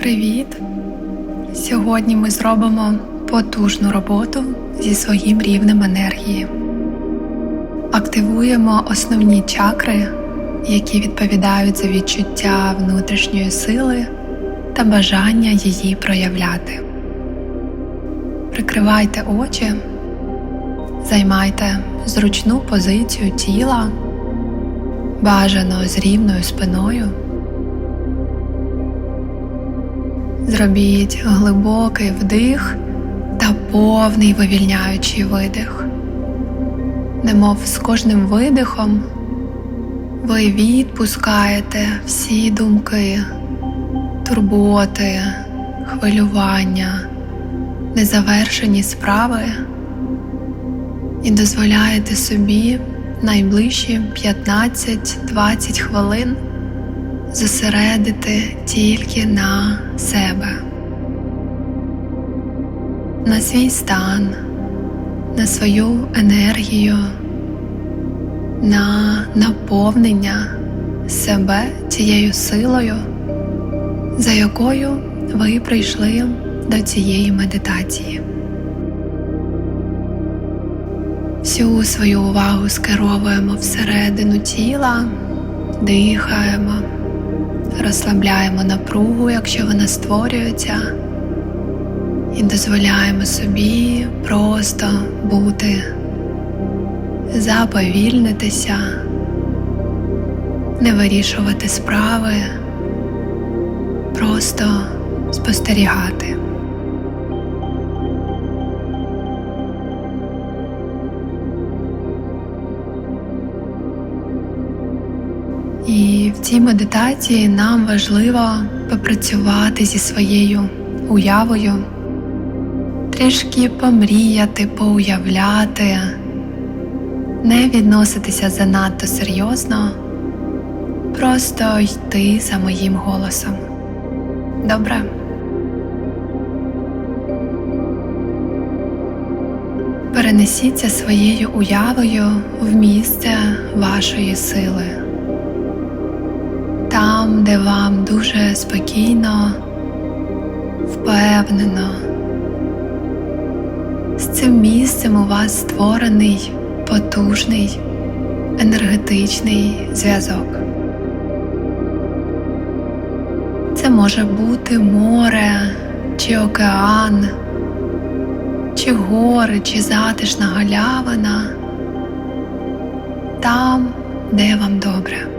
Привіт! Сьогодні ми зробимо потужну роботу зі своїм рівнем енергії. Активуємо основні чакри, які відповідають за відчуття внутрішньої сили та бажання її проявляти. Прикривайте очі, займайте зручну позицію тіла, бажано з рівною спиною. Зробіть глибокий вдих та повний вивільняючий видих. Немов з кожним видихом ви відпускаєте всі думки, турботи, хвилювання, незавершені справи і дозволяєте собі найближчі 15-20 хвилин зосередити тільки на себе, на свій стан, на свою енергію, на наповнення себе цією силою, за якою ви прийшли до цієї медитації. Всю свою увагу скеровуємо всередину тіла, дихаємо розслабляємо напругу, якщо вона створюється, і дозволяємо собі просто бути, заповільнитися, не вирішувати справи, просто спостерігати. І в цій медитації нам важливо попрацювати зі своєю уявою, трішки помріяти, поуявляти, не відноситися занадто серйозно, просто йти за моїм голосом. Добре? Перенесіться своєю уявою в місце вашої сили де вам дуже спокійно, впевнено. З цим місцем у вас створений потужний енергетичний зв'язок. Це може бути море чи океан, чи гори, чи затишна галявина, там, де вам добре.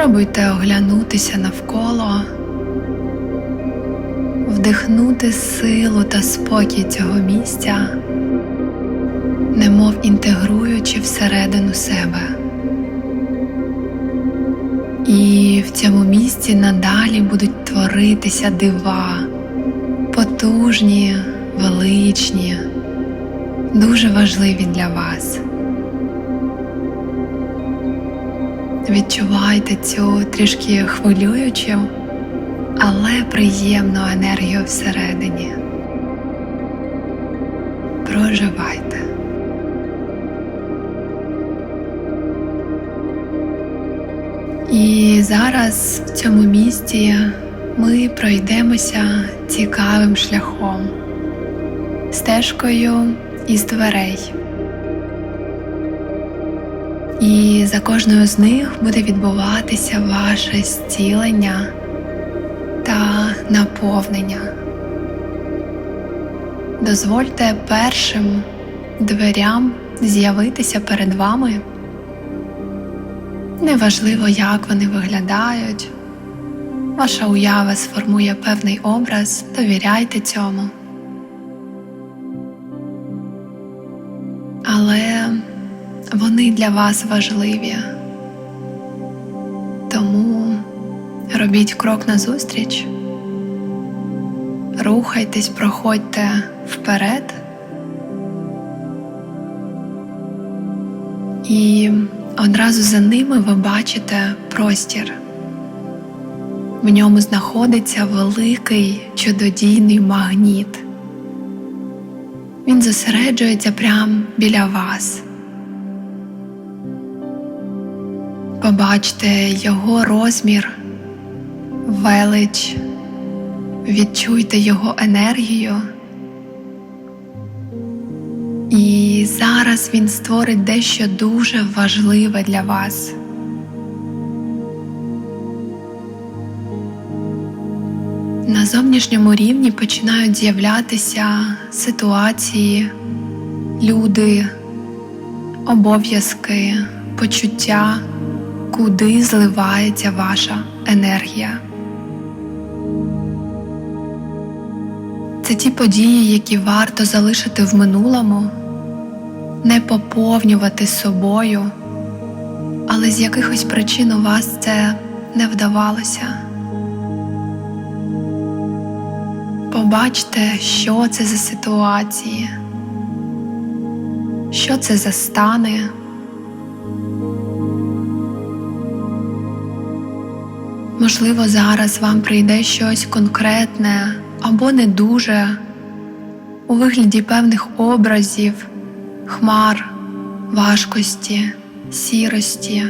Спробуйте оглянутися навколо, вдихнути силу та спокій цього місця, немов інтегруючи всередину себе. І в цьому місці надалі будуть творитися дива, потужні, величні, дуже важливі для вас. Відчувайте цю трішки хвилюючу, але приємну енергію всередині. Проживайте. І зараз в цьому місці ми пройдемося цікавим шляхом, стежкою із дверей. І за кожною з них буде відбуватися ваше зцілення та наповнення. Дозвольте першим дверям з'явитися перед вами. Неважливо, як вони виглядають. Ваша уява сформує певний образ, довіряйте цьому. Для вас важливі. Тому робіть крок назустріч, рухайтесь, проходьте вперед і одразу за ними ви бачите простір. В ньому знаходиться великий чудодійний магніт. Він зосереджується прямо біля вас. Побачте його розмір, велич, відчуйте його енергію. І зараз він створить дещо дуже важливе для вас. На зовнішньому рівні починають з'являтися ситуації, люди, обов'язки, почуття, куди зливається ваша енергія. Це ті події, які варто залишити в минулому, не поповнювати собою, але з якихось причин у вас це не вдавалося. Побачте, що це за ситуації, що це за стани. Можливо, зараз вам прийде щось конкретне або не дуже у вигляді певних образів, хмар, важкості, сірості.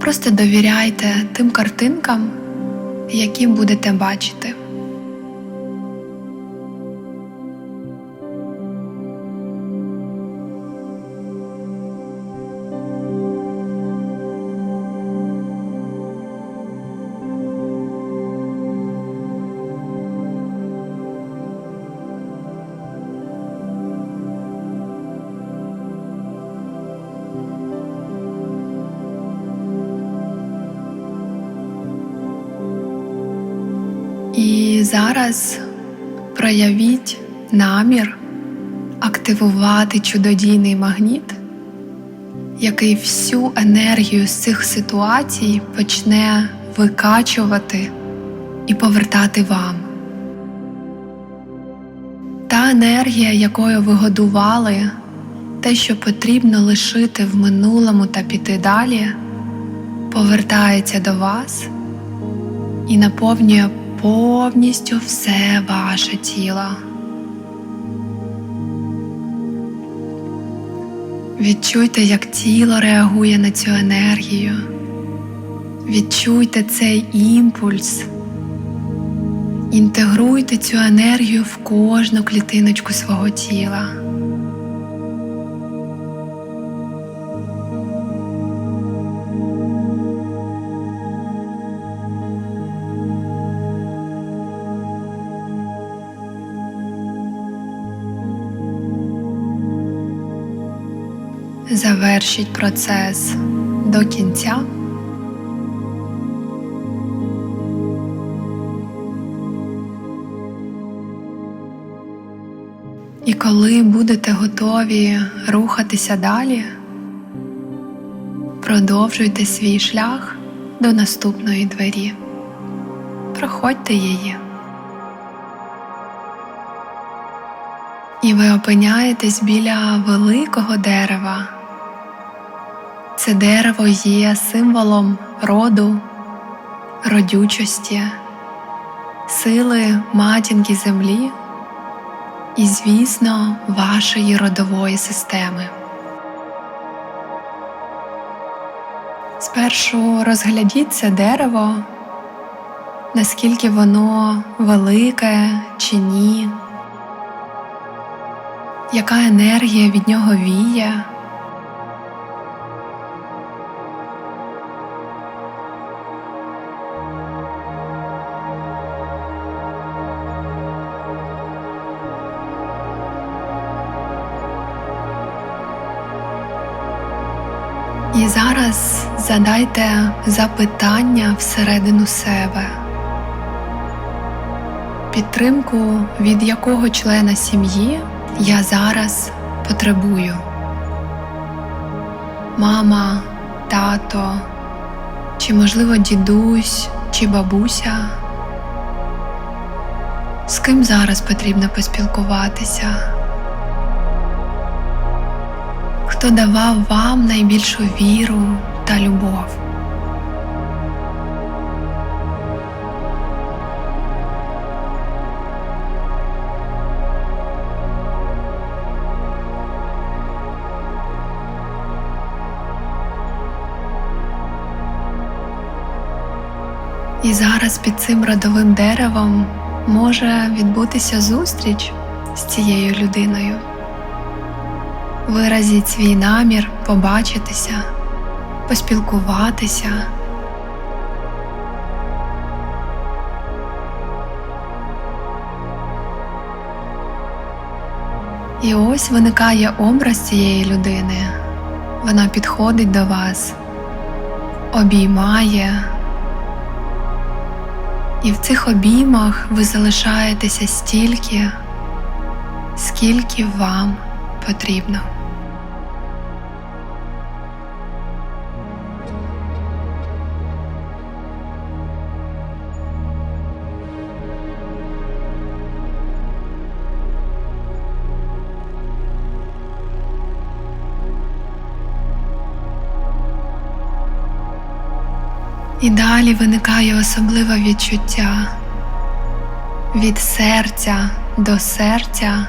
Просто довіряйте тим картинкам, які будете бачити. Зараз проявіть намір активувати чудодійний магніт, який всю енергію з цих ситуацій почне викачувати і повертати вам. Та енергія, якою ви годували, те, що потрібно лишити в минулому та піти далі, повертається до вас і наповнює повністю все ваше тіло. Відчуйте, як тіло реагує на цю енергію. Відчуйте цей імпульс. Інтегруйте цю енергію в кожну клітиночку свого тіла. Завершіть процес до кінця. І коли будете готові рухатися далі, продовжуйте свій шлях до наступної двері. Проходьте її. І ви опиняєтесь біля великого дерева. Це дерево є символом роду, родючості, сили матінки землі і, звісно, вашої родової системи. Спершу розглядіть це дерево, наскільки воно велике чи ні, яка енергія від нього віє. Задайте запитання всередину себе, підтримку від якого члена сім'ї я зараз потребую. Мама, тато, чи, можливо, дідусь чи бабуся. З ким зараз потрібно поспілкуватися? хто давав вам найбільшу віру та любов. І зараз під цим родовим деревом може відбутися зустріч з цією людиною. Виразіть свій намір побачитися поспілкуватися. І ось виникає образ цієї людини. Вона підходить до вас, обіймає. І в цих обіймах ви залишаєтеся стільки, скільки вам потрібно. І далі виникає особливе відчуття. Від серця до серця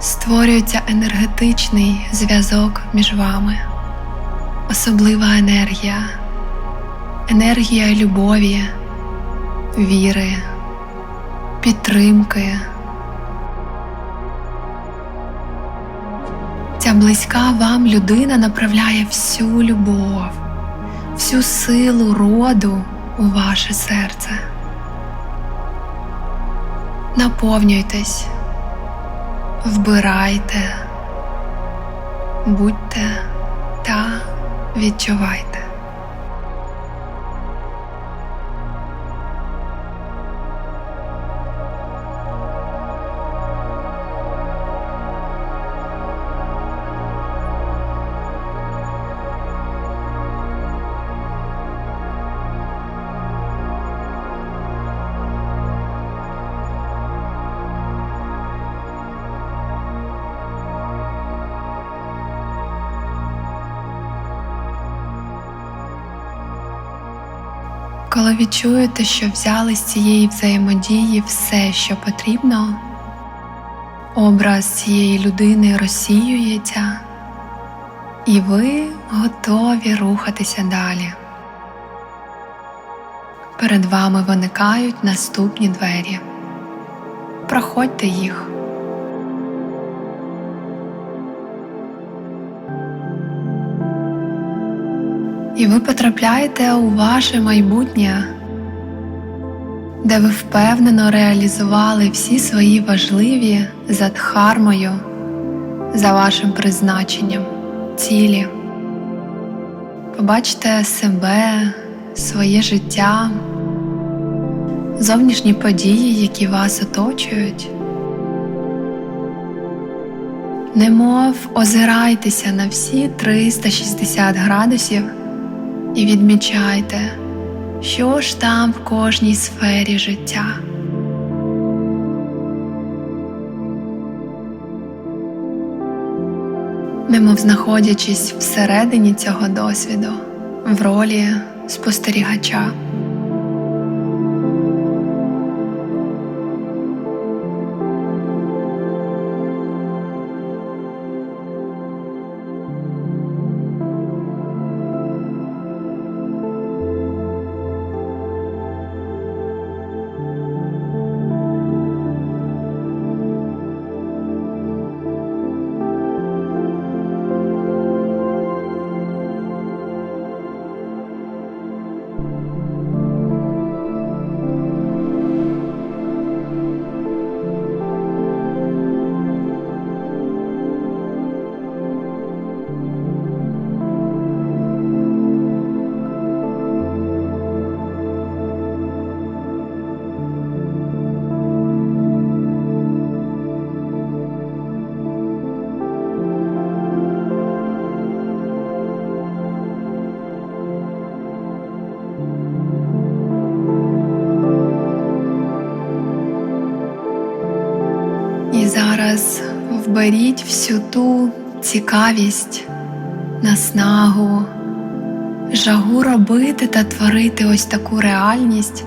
створюється енергетичний зв'язок між вами, особлива енергія, енергія любові, віри, підтримки. Ця близька вам людина направляє всю любов всю силу роду у ваше серце. Наповнюйтесь, вбирайте, будьте та відчувайте. Коли відчуєте, що взяли з цієї взаємодії все, що потрібно, образ цієї людини розсіюється, і ви готові рухатися далі. Перед вами виникають наступні двері. Проходьте їх. І ви потрапляєте у ваше майбутнє, де ви впевнено реалізували всі свої важливі за дхармою, за вашим призначенням, цілі. Побачте себе, своє життя, зовнішні події, які вас оточують. Немов озирайтеся на всі 360 градусів і відмічайте, що ж там в кожній сфері життя. Немов знаходячись всередині цього досвіду, в ролі спостерігача. Вберіть всю ту цікавість, наснагу, жагу робити та творити ось таку реальність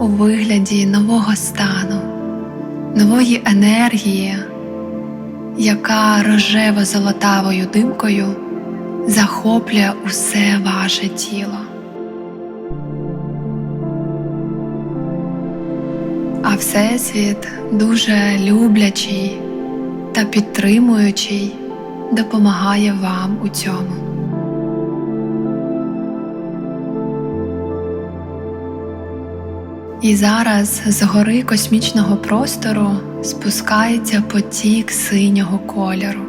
у вигляді нового стану, нової енергії, яка рожево-золотавою димкою захоплює усе ваше тіло. А Всесвіт дуже люблячий та підтримуючий допомагає вам у цьому. І зараз з гори космічного простору спускається потік синього кольору.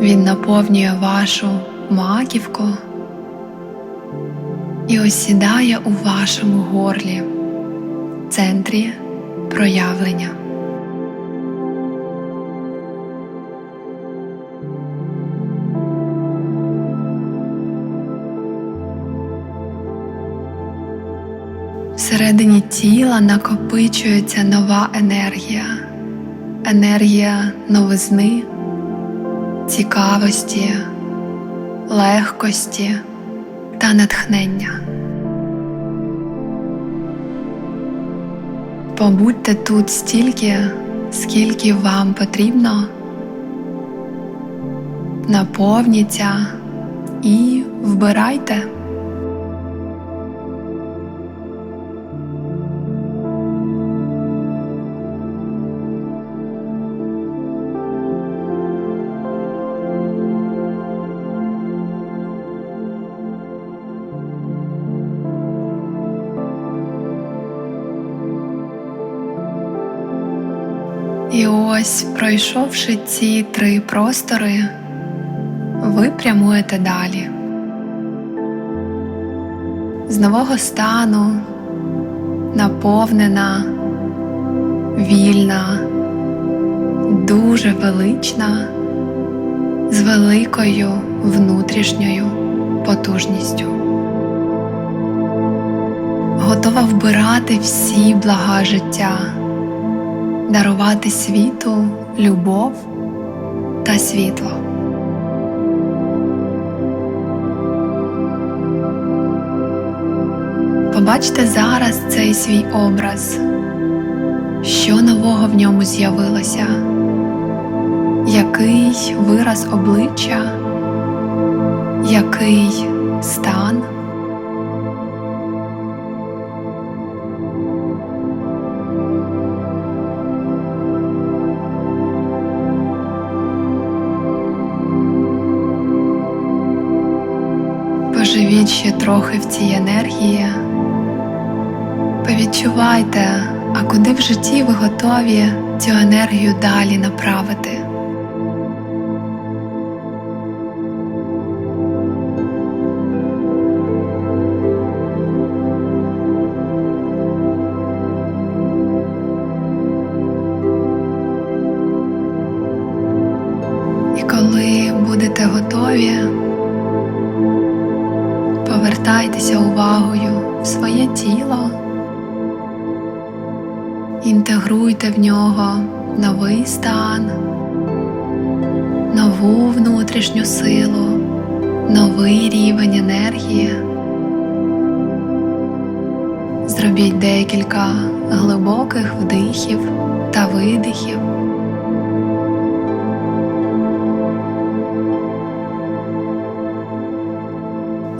Він наповнює вашу маківку і осідає у вашому горлі, центрі проявлення. Всередині тіла накопичується нова енергія, енергія новизни, цікавості, легкості та натхнення. Побудьте тут стільки, скільки вам потрібно, наповніться і вбирайте. Ось, пройшовши ці три простори, ви прямуєте далі. З нового стану, наповнена, вільна, дуже велична, з великою внутрішньою потужністю. Готова вбирати всі блага життя дарувати світу любов та світло. Побачте зараз цей свій образ, що нового в ньому з'явилося, який вираз обличчя, який стан. Трохи в цій енергії. Повідчувайте, а куди в житті ви готові цю енергію далі направити. Коли будете готові, повертайтеся увагою в своє тіло, інтегруйте в нього новий стан, нову внутрішню силу, новий рівень енергії. Зробіть декілька глибоких вдихів та видихів.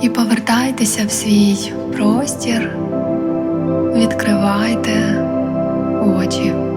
І повертайтеся в свій простір, відкривайте очі.